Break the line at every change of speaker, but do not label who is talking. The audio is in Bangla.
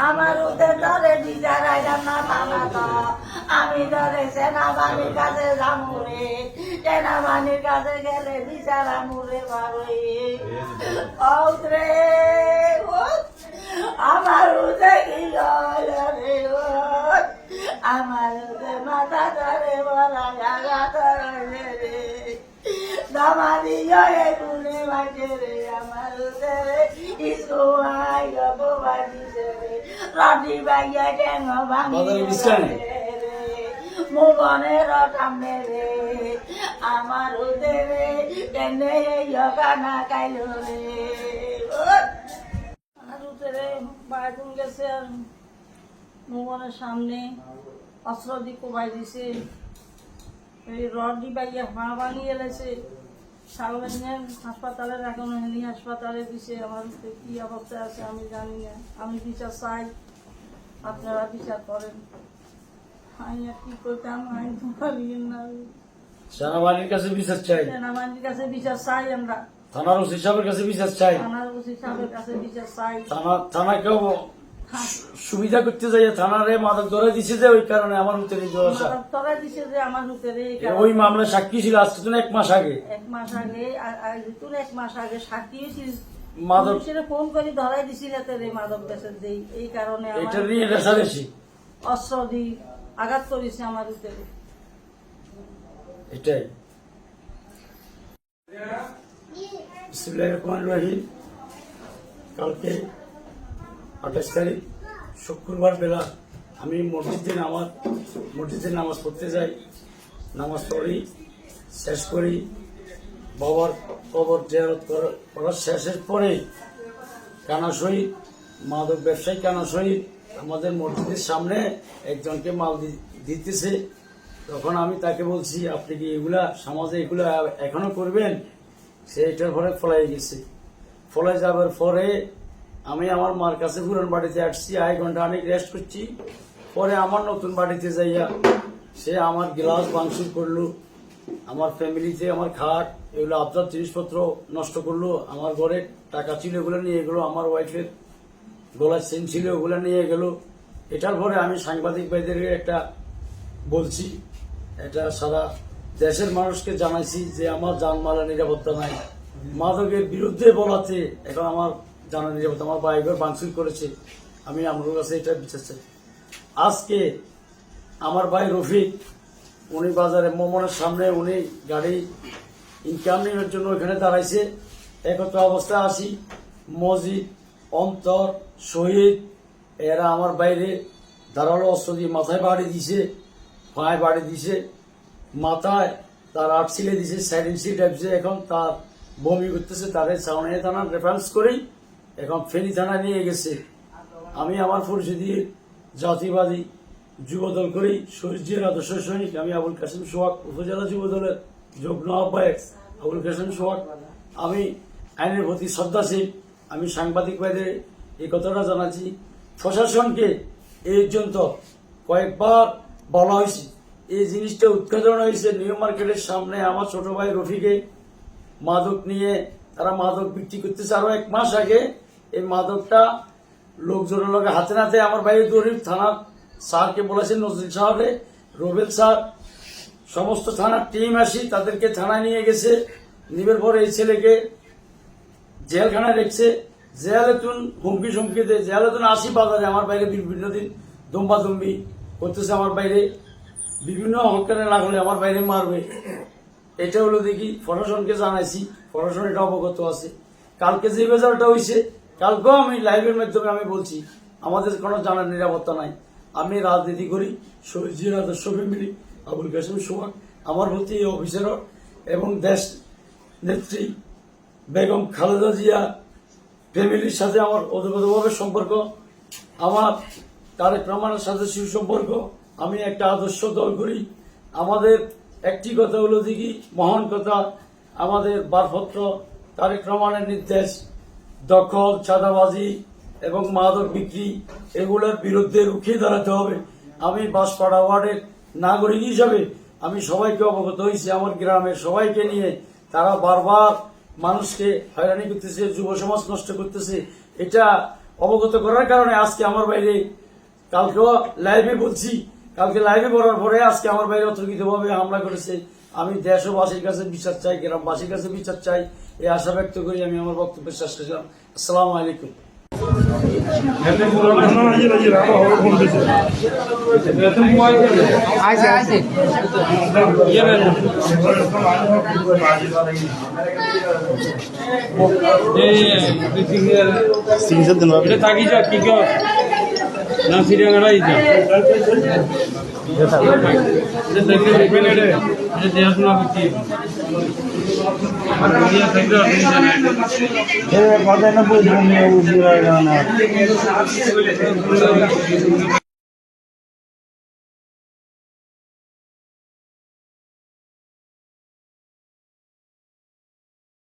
আমার উঠে ধরে তো। আমি ধরে সেনাবাহিনীর কাছে যাব রে। সেনাবাহিনীর কাছে গেলে বিচার আমুরে বাবুই। আমার উঠে কি হলো রে ও? আমার উঠে মাথা দামাদি জয়ে তুলে বাজে রে আমার রে ইসুয়াই বাজিছে রে রাডি বাইয়া ঠেঙ ভাঙি। মোবনের সামনে রে আমার উঠে রে কেনে ইয়গানা কাইলো রে আর উঠে রে গেছে আর সামনে অস্ত্র দি কোবাই দিছে রড দি বাইয়া হাঁ ভাঙি এলেছে সামনে হাসপাতালে রাখুন হেনি হাসপাতালে দিছে আমার তো কি অবস্থায় আছে আমি জানি না। আমি বিচার চাই আপনারা বিচার করেন। আমি আর কি করতাম আমি না।
সেনাবাহিনীর কাছে বিচার চাই।
সেনাবাহিনীর কাছে বিচার চাই আমরা।
থানার ওসি সাহেবের কাছে বিচার চাই।
থানার ওসি সাহেবের কাছে বিচার চাই।
থানা থানাকেও সু- সুবিধা করতে যাই থানারে মাদক ধরে দিছে যে ওই কারণে আমার জোরসা
মাদক তলায় দিছে যে আমার
ওই মামলা সাক্ষী ছিল আজকে তো এক মাস আগে।
এক মাস আগে আর- এক মাস আগে সাক্ষী হয়েছিল
মাদক
পুলিশের ফোন করে ধরাই দিছিল রে মাদক বেচে দেই এই কারণে
এটা নিয়ে রেসারেসি
অস্ত্র দি আঘাত করেছে আমার ভিতরে
এটাই। বিসমিল্লাহির রহমানির রহিম। কালকে আঠাশ তারিখ শুক্রবার বেলা আমি মসজিদে নামাজ মসজিদে নামাজ পড়তে যাই। নামাজ পড়ি, শেষ করি। বাবার কবর জেরত করার শেষের পরে কানা শহীদ, মাদক ব্যবসায়ী কানা শহীদ আমাদের মসজিদের সামনে একজনকে মাল দিতেছে। তখন আমি তাকে বলছি, আপনি কি এগুলা সমাজে এগুলা এখনও করবেন? সে এটার পরে ফলাই গেছে। ফলাই যাবার পরে আমি আমার মার কাছে পুরান বাড়িতে আসছি, আড়াই ঘণ্টা অনেক রেস্ট করছি। পরে আমার নতুন বাড়িতে যাইয়া সে আমার গ্লাস ভাঙচুর করল, আমার ফ্যামিলিতে আমার খাট, এগুলো আপনার জিনিসপত্র নষ্ট করল, আমার ঘরে টাকা ছিল এগুলো নিয়ে গেলো, আমার ওয়াইফের গলার চেন ছিল ওগুলো নিয়ে গেল। এটার পরে আমি সাংবাদিক ভাইদের একটা বলছি, এটা সারা দেশের মানুষকে জানাইছি যে আমার জানমালের নিরাপত্তা নাই। মাদকের বিরুদ্ধে বলাতে এখন আমার জানা নিরাপত্তা আমার বাইকের ভাঙচুর করেছে। আমি আমার কাছে এটা বিচার চাই। আজকে আমার ভাই রফিক, উনি বাজারে মোমনের সামনে উনি গাড়ি ইনকাম নেওয়ার জন্য ওখানে দাঁড়াইছে। একত্র অবস্থায় আসি, মসজিদ, অন্তর, শহীদ, এরা আমার বাইরে ধারালো অস্ত্র দিয়ে মাথায় বাড়ি দিছে, পায়ে বাড়ি দিছে, মাথায় তার আট সিলে দিছে সাইডেন সিট এখন তার বমি করতেছে তারে সাউনিয়া থানা রেফারেন্স করেই এখন ফেনী থানা নিয়ে গেছে। আমি আমার পরিচিতি, জাতিবাদী, যুবদল করি শহীদের আদর্শ সৈনিক, আমি আবুল কাসিম সোহাগ উপজেলা যুবদলের যুগ্ম আহ্বায়ক আবুল কাসিম সোহাগ। আমি আইনের প্রতি শ্রদ্ধাশীল, আমি সাংবাদিক ভাইদের এই কথাটা জানাচ্ছি। প্রশাসনকে এই পর্যন্ত কয়েকবার বলা হয়েছে, এই জিনিসটা উদ্ঘাটন হয়েছে নিউ মার্কেটের সামনে। আমার ছোট ভাই রফিকে মাদক নিয়ে, তারা মাদক বিক্রি করতেছে আরও এক মাস আগে। এই মাদকটা লোকজনের লোকে হাতে নাতে আমার ভাই গরিব থানার স্যারকে বলেছেন নজরুল সাহেবে রবেল স্যার, সমস্ত থানার টিম আসি, তাদেরকে থানায় নিয়ে গেছে, নিবের পরে এই ছেলেকে জেলখানায় রেখেছে। জেলে তুন হুমকি সুমকি দে, জেলে তুন আসি বাজারে, আমার বাইরে বিভিন্ন দিন দম্বা দম্বি করতেছে আমার বাইরে। বিভিন্ন হকারে লাগলে আমার বাইরে মারবে। এটা হলো দেখি, প্রশাসনকে জানাইছি, প্রশাসন এটা অবগত আছে। কালকে যে রেজাল্টটা হয়েছে কালকেও আমি লাইভের মাধ্যমে আমি বলছি, আমাদের কোনো জানার নিরাপত্তা নাই। আমি রাজনীতি করি সৈজির আদর্শ ফ্যামিলি আবুল কাসিম সোহাগ, আমার প্রতি এই এবং দেশ নেত্রী বেগম খালেদা জিয়া ফ্যামিলির সাথে আমার অধিগতভাবে সম্পর্ক, আমার তারেক রহমানের সাথে সুসম্পর্ক আমি একটা আদর্শ দল করি। আমাদের একটি কথা হলো দেখি মহান কথা, আমাদের বারপত্র তারেক রহমানের নির্দেশ। দখল, চাঁদাবাজি এবং মাদক বিক্রি এগুলোর বিরুদ্ধে রুখে দাঁড়াতে হবে। আমি বাঁশপাড়া ওয়ার্ডের নাগরিক হিসাবে আমি সবাইকে অবগত হয়েছি, আমার গ্রামের সবাইকে নিয়ে। তারা বারবার মানুষকে হয়রানি করতেছে, যুব সমাজ নষ্ট করতেছে। এটা অবগত করার কারণে আজকে আমার বাইরে কালকেও লাইভে বলছি, কালকে লাইভে বলার পরে আজকে আমার বাইরে অতর্কিতভাবে হামলা করেছে। আমি দেশবাসীর কাছে বিচার চাই গ্রামবাসীর কাছে বিচার চাই এই আশা ব্যক্ত করি আমি আমার বক্তব্য শেষ করলাম। আসসালামু আলাইকুম।
আছে আছে
এটা থাকি যা কি কর না সিরিয়াঙ্গাটা ইটা এটা দেখতে দেখবেন এটা এটা দেখাশোনা করছি আর দুনিয়া থেকে আপনি জানেন